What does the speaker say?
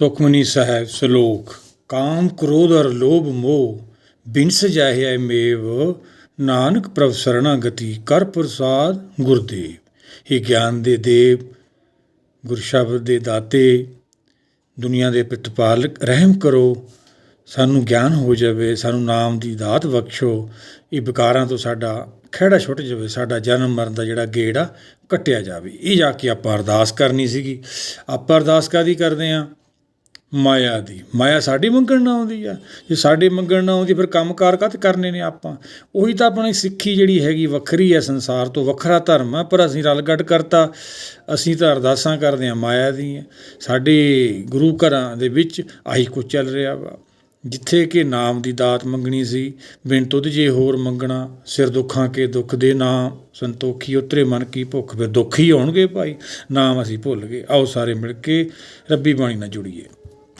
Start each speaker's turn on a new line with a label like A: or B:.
A: ਸੁਖਮਨੀ ਸਾਹਿਬ ਸ਼ਲੋਕ, ਕਾਮ ਕ੍ਰੋਧ ਅਰ ਲੋਭ ਮੋਹ ਬਿਨ ਸਜਾਹਿਆ ਮੇਵ, ਨਾਨਕ ਪ੍ਰਭ ਸਰਣਾਗਤੀ ਕਰ ਪ੍ਰਸਾਦ ਗੁਰਦੇਵ। ਇਹ ਗਿਆਨ ਦੇ ਦੇਵ, ਗੁਰ ਸ਼ਬਦ ਦੇ ਦਾਤੇ, ਦੁਨੀਆ ਦੇ ਪ੍ਰਤਪਾਲਕ, ਰਹਿਮ ਕਰੋ, ਸਾਨੂੰ ਗਿਆਨ ਹੋ ਜਾਵੇ, ਸਾਨੂੰ ਨਾਮ ਦੀ ਦਾਤ ਬਖਸ਼ੋ। ਇਹ ਵਿਕਾਰਾਂ ਤੋਂ ਸਾਡਾ ਖਹਿੜਾ ਛੁੱਟ ਜਾਵੇ, ਸਾਡਾ ਜਨਮ ਮਰਨ ਦਾ ਜਿਹੜਾ ਗੇੜ ਆ ਕੱਟਿਆ ਜਾਵੇ। ਇਹ ਜਾ ਕੇ ਆਪਾਂ ਅਰਦਾਸ ਕਰਨੀ ਸੀਗੀ। ਆਪਾਂ ਅਰਦਾਸ ਕਾਦੀ ਕਰਦੇ ਆ ਮਾਇਆ ਦੀ। ਮਾਇਆ ਸਾਡੀ ਮੰਗਣ ਨਾ ਆਉਂਦੀ ਆ। ਜੇ ਸਾਡੇ ਮੰਗਣ ਨਾ ਆਉਂਦੀ, ਫਿਰ ਕੰਮਕਾਰ ਕਾਹਤੇ ਕਰਨੇ ਨੇ ਆਪਾਂ? ਉਹੀ ਤਾਂ ਆਪਣੀ ਸਿੱਖੀ ਜਿਹੜੀ ਹੈਗੀ ਵੱਖਰੀ ਆ ਸੰਸਾਰ ਤੋਂ, ਵੱਖਰਾ ਧਰਮ ਆ, ਪਰ ਅਸੀਂ ਰਲਗੱਡ ਕਰਤਾ। ਅਸੀਂ ਤਾਂ ਅਰਦਾਸਾਂ ਕਰਦੇ ਆ ਮਾਇਆ ਦੀਆਂ ਸਾਡੇ ਗੁਰੂ ਘਰਾਂ ਦੇ ਵਿੱਚ ਆਹੀ ਕੁਝ ਚੱਲ ਰਿਹਾ ਵਾ। ਜਿੱਥੇ ਕਿ ਨਾਮ ਦੀ ਦਾਤ ਮੰਗਣੀ ਸੀ, ਬਿਨ ਤੁਧ ਜੇ ਹੋਰ ਮੰਗਣਾ। ਸਿਰ ਦੁੱਖਾਂ ਕੇ ਦੁੱਖ ਦੇ ਨਾਮ, ਸੰਤੋਖੀ ਉਤਰੇ ਮਨ ਕੀ ਭੁੱਖ। ਫਿਰ ਦੁੱਖ ਹੀ ਹੋਣਗੇ ਭਾਈ, ਨਾਮ ਅਸੀਂ ਭੁੱਲ ਗਏ। ਆਓ ਸਾਰੇ ਮਿਲ ਕੇ ਰੱਬੀ ਬਾਣੀ ਨਾਲ ਜੁੜੀਏ।